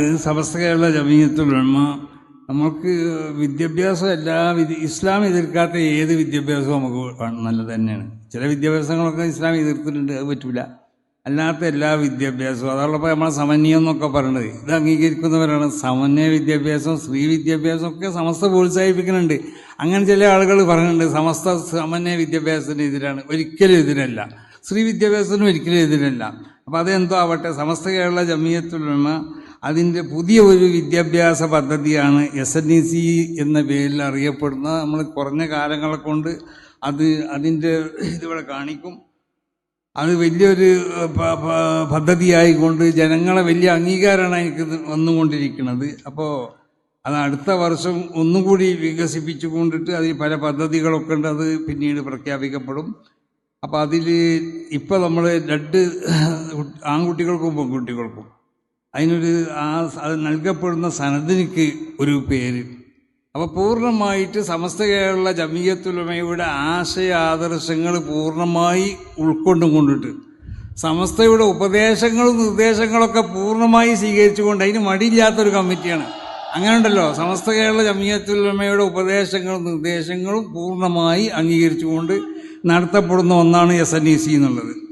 സമസ്ത കേരള ജമീയത്തുലമ നമുക്ക് വിദ്യാഭ്യാസം എല്ലാ ഇസ്ലാം എതിർക്കാത്ത ഏത് വിദ്യാഭ്യാസവും നമുക്ക് നല്ലത് തന്നെയാണ്. ചില വിദ്യാഭ്യാസങ്ങളൊക്കെ ഇസ്ലാം എതിർത്തിട്ടുണ്ട് അത് പറ്റില്ല അല്ലാത്ത എല്ലാ വിദ്യാഭ്യാസവും അതുള്ളപ്പോൾ നമ്മളെ സമന്വയം എന്നൊക്കെ പറയുന്നത് ഇത് അംഗീകരിക്കുന്നവരാണ്. സമന്വയ വിദ്യാഭ്യാസം സ്ത്രീ വിദ്യാഭ്യാസം ഒക്കെ സമസ്ത പ്രോത്സാഹിപ്പിക്കുന്നുണ്ട്. അങ്ങനെ ചില ആളുകൾ പറയുന്നുണ്ട് സമസ്ത സമന്വയ വിദ്യാഭ്യാസത്തിന് എതിരാണ്. ഒരിക്കലും എതിരല്ല. സ്ത്രീ വിദ്യാഭ്യാസത്തിന് ഒരിക്കലും എതിരല്ല. അപ്പം അതെന്തോ ആവട്ടെ സമസ്ത കേരള ജമീയത്തുലമ അതിന്റെ പുതിയ ഒരു വിദ്യാഭ്യാസ പദ്ധതിയാണ് എസ് എൻ ഇ സി എന്ന പേരിൽ അറിയപ്പെടുന്ന നമ്മൾ കുറഞ്ഞ കാലങ്ങളെ കൊണ്ട് അത് അതിന്റെ ഇതിവിടെ കാണിക്കും. അത് വലിയൊരു പദ്ധതിയായിക്കൊണ്ട് ജനങ്ങളെ വലിയ അംഗീകാരമാണ് എനിക്ക് വന്നുകൊണ്ടിരിക്കുന്നത്. അപ്പോൾ അത് അടുത്ത വർഷം ഒന്നുകൂടി വികസിപ്പിച്ചു കൊണ്ടിട്ട് അതിൽ പല പദ്ധതികളൊക്കെ ഉണ്ട്. അത് പിന്നീട് പ്രഖ്യാപിക്കപ്പെടും. അപ്പോൾ അതിൽ ഇപ്പോൾ നമ്മൾ രണ്ട് ആൺകുട്ടികൾക്കും പെൺകുട്ടികൾക്കും അതിനൊരു ആ അത് നൽകപ്പെടുന്ന സനദിനിക്ക് ഒരു പേര്. അപ്പോൾ പൂർണമായിട്ട് സമസ്ത കേരള ജമീയത്തുലമയുടെ ആശയ ആദർശങ്ങൾ പൂർണമായി ഉൾക്കൊണ്ടും കൊണ്ടിട്ട് സമസ്തയുടെ ഉപദേശങ്ങളും നിർദ്ദേശങ്ങളൊക്കെ പൂർണമായി സ്വീകരിച്ചുകൊണ്ട് അതിന് മടിയില്ലാത്തൊരു കമ്മിറ്റിയാണ്. അങ്ങനെ ഉണ്ടല്ലോ സമസ്ത കേരള ജമീയത്തുലമയുടെ ഉപദേശങ്ങളും നിർദ്ദേശങ്ങളും പൂർണമായി അംഗീകരിച്ചുകൊണ്ട് നടത്തപ്പെടുന്ന ഒന്നാണ് എസ് എൻ ഇ സി എന്നുള്ളത്.